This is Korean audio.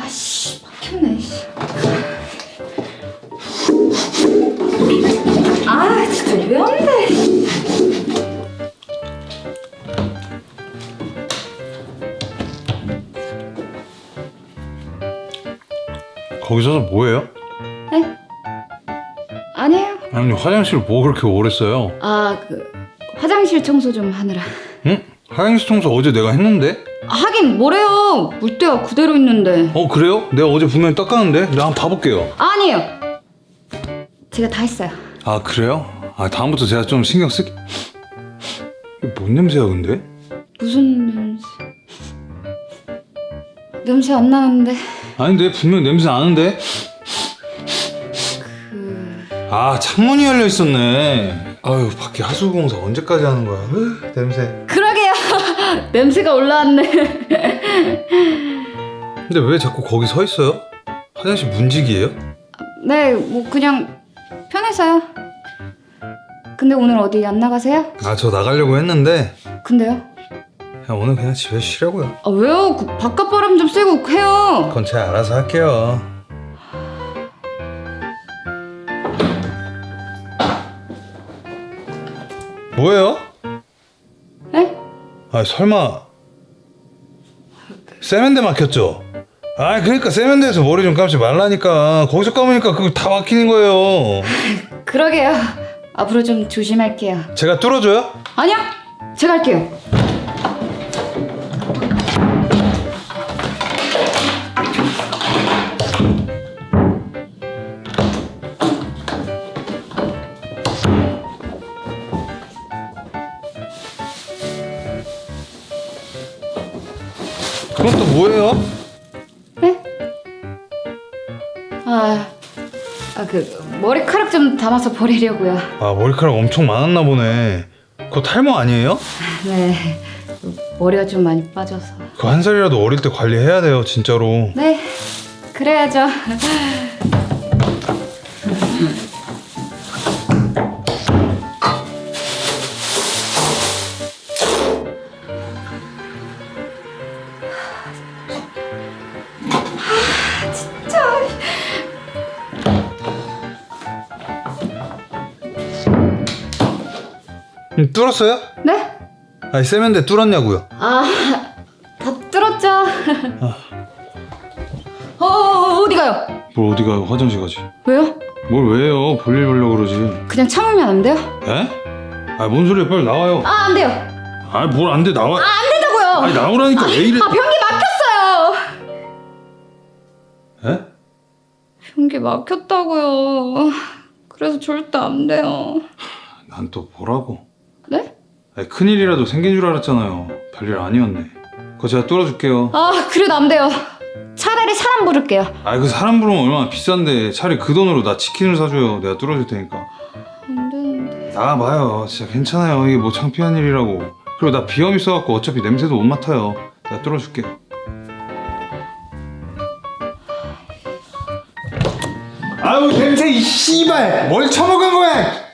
아씨 막혔네 씨. 아 진짜 왜 안 돼? 거기서 뭐해요? 네? 아니에요 아니 화장실 뭐 그렇게 오래 써요? 아그 화장실 청소 좀 하느라 응? 화장실 청소 어제 내가 했는데? 하긴 뭐래요 물때가 그대로 있는데 어 그래요? 내가 어제 분명히 닦았는데? 내가 한번 봐볼게요 아니에요 제가 다 했어요 아 그래요? 아 다음부터 제가 좀 신경 쓸게 이게 뭔 냄새야 근데? 무슨 냄새 냄새 안 나는데 아닌데 분명 냄새 나는데? 아 창문이 열려 있었네 아유 밖에 하수공사 언제까지 하는 거야 으, 냄새 그러게요 냄새가 올라왔네 근데 왜 자꾸 거기 서 있어요? 화장실 문직이에요? 네 뭐 그냥 편해서요 근데 오늘 어디 안 나가세요? 아 저 나가려고 했는데 근데요? 그냥 오늘 그냥 집에 쉬려고요 아 왜요? 그 바깥 바람 좀 쐬고 해요 그건 제가 알아서 할게요 뭐예요? 네? 아 설마 세면대 막혔죠? 아 그러니까 세면대에서 머리 좀 감지 말라니까 거기서 감으니까 그거 다 막히는 거예요 그러게요 앞으로 좀 조심할게요 제가 뚫어줘요? 아니요 제가 할게요 그럼 또 뭐예요? 네? 아, 아, 그 머리카락 좀 담아서 버리려고요. 아 머리카락 엄청 많았나 보네 그거 탈모 아니에요? 네, 머리가 좀 많이 빠져서. 그 한 살이라도 어릴 때 관리해야 돼요 진짜로 네, 그래야죠. 뚫었어요? 네? 아니 세면대 뚫었냐고요 아, 다 뚫었죠. 어, 어, 어디 가요? 뭘 어디 가요 화장실 가지 왜요? 뭘 왜요 볼일 보려고 그러지 그냥 참으면 안 돼요? 에? 아 뭔 소리야 빨리 나와요 아, 안 돼요. 아 뭘 안 돼 나와 안 된다고요. 아니 나오라니까 왜 이래 아, 변기 막혔어요. 에? 변기 막혔다고요. 그래서 절대 안 돼요. 난 또 뭐라고 네? 아니, 큰일이라도 생긴 줄 알았잖아요. 별일 아니었네. 그거 제가 뚫어줄게요. 아, 그래도 안 돼요. 차라리 사람 부를게요. 아이 그 사람 부르면 얼마나 비싼데. 차라리 그 돈으로 나 치킨을 사줘요. 내가 뚫어줄 테니까. 안 되는데. 나가봐요. 진짜 괜찮아요. 이게 뭐 창피한 일이라고. 그리고 나 비염 있어갖고 어차피 냄새도 못 맡아요. 내가 뚫어줄게. 아유 냄새 이 씨발. 뭘 처먹은 거야